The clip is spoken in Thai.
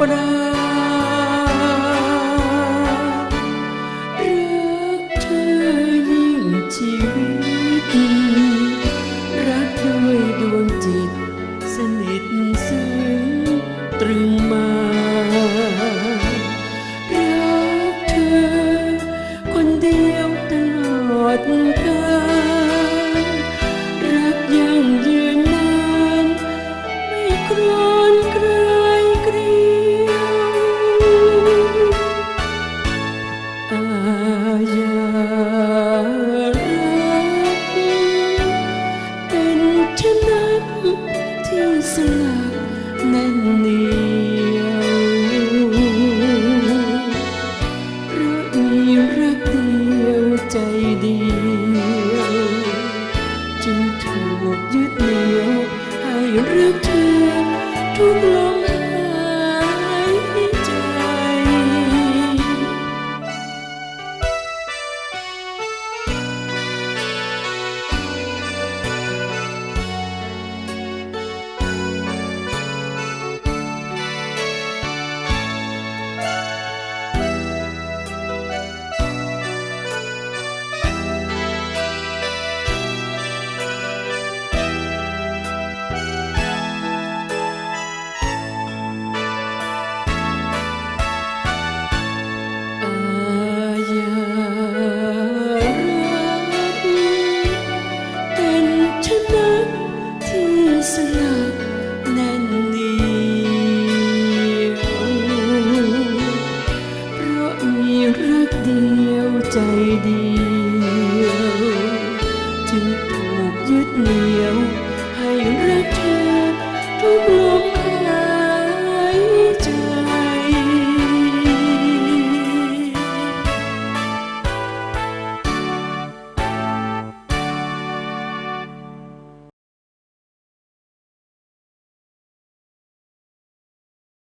ปรารักเธอยิ่งชีวิต รักด้วยดวงจิต สนิทซึ้งตรึงมา to the sair de